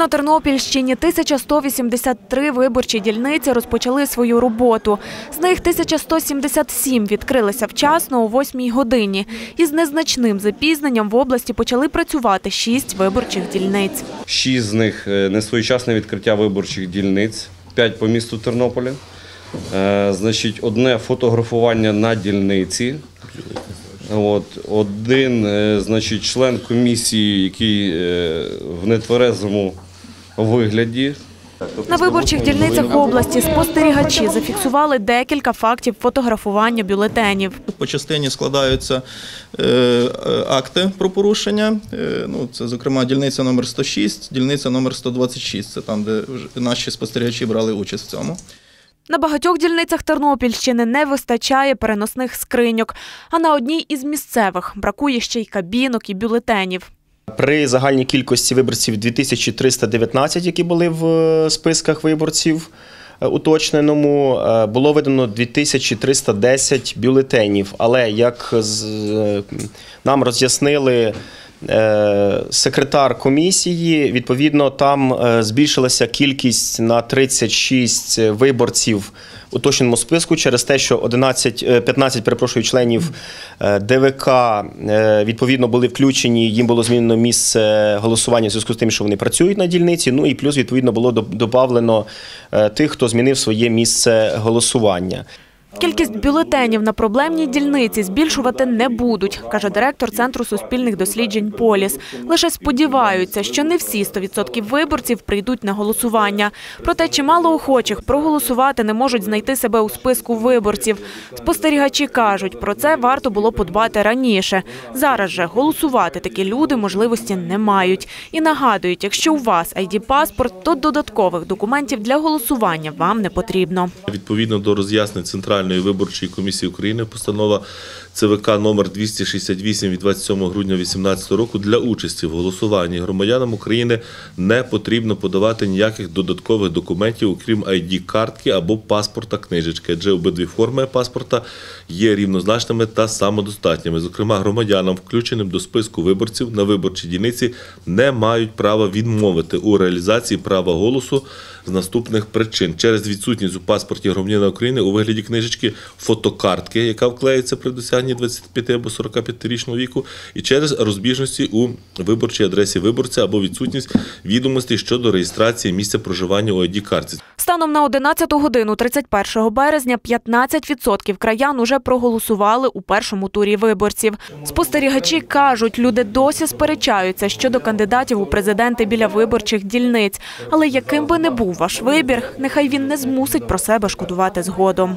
На Тернопільщині 1183 виборчі дільниці розпочали свою роботу. З них 1177 відкрилися вчасно о 8 годині. Із незначним запізненням в області почали працювати 6 виборчих дільниць. Шість з них е, несвоєчасне відкриття виборчих дільниць, п'ять по місту Тернополя. Е, Значить, одне фотографування на дільниці. От, один е, значить, член комісії, який в нетверезому вигляді. На виборчих дільницях області спостерігачі зафіксували декілька фактів фотографування бюлетенів. По частині складаються е, е, акти про порушення. Е, ну, це, зокрема, дільниця номер 106, дільниця номер 126. Це там, де вже наші спостерігачі брали участь в цьому. На багатьох дільницях Тернопільщини не вистачає переносних скриньок, а на одній із місцевих бракує ще й кабінок і бюлетенів. При загальній кількості виборців 2319, які були в е, списках виборців е, уточненому, е, було видано 2310 бюлетенів. Але як нам роз'яснили секретар комісії, відповідно, там е, збільшилася кількість на 36 виборців у уточненому списку через те, що 11, е, 15 перепрошую, членів е, ДВК е, відповідно були включені. Їм було змінено місце голосування в зв'язку з тим, що вони працюють на дільниці. Ну і плюс відповідно було додавлено тих, хто змінив своє місце голосування. Кількість бюлетенів на проблемній дільниці збільшувати не будуть, каже директор Центру суспільних досліджень Поліс. Лише сподіваються, що не всі 100% виборців прийдуть на голосування. Проте чимало охочих проголосувати не можуть знайти себе у списку виборців. Спостерігачі кажуть, про це варто було подбати раніше. Зараз же голосувати такі люди можливості не мають. І нагадують, якщо у вас ID-паспорт, то додаткових документів для голосування вам не потрібно. Відповідно до роз'яснень Центральної виборчої комісії України, постанова ЦВК номер 268 від 27 грудня 2018 року для участі в голосуванні громадянам України не потрібно подавати ніяких додаткових документів, окрім ID-картки або паспорта книжечки, адже обидві форми паспорта є рівнозначними та самодостатніми. Зокрема, громадянам, включеним до списку виборців на виборчій дільниці, не мають права відмовити у реалізації права голосу з наступних причин через відсутність у паспорті громадянина України у вигляді книжечки фотокартки, яка вклеїться при досягненні 25 або 45-річного віку, і через розбіжності у виборчій адресі виборця або відсутність відомостей щодо реєстрації місця проживання у ID-картці. Станом на 11 годину 31 березня 15% краян уже проголосували у першому турі виборців. Спостерігачі кажуть, люди досі сперечаються щодо кандидатів у президенти біля виборчих дільниць. Але яким би не був ваш вибір, нехай він не змусить про себе шкодувати згодом.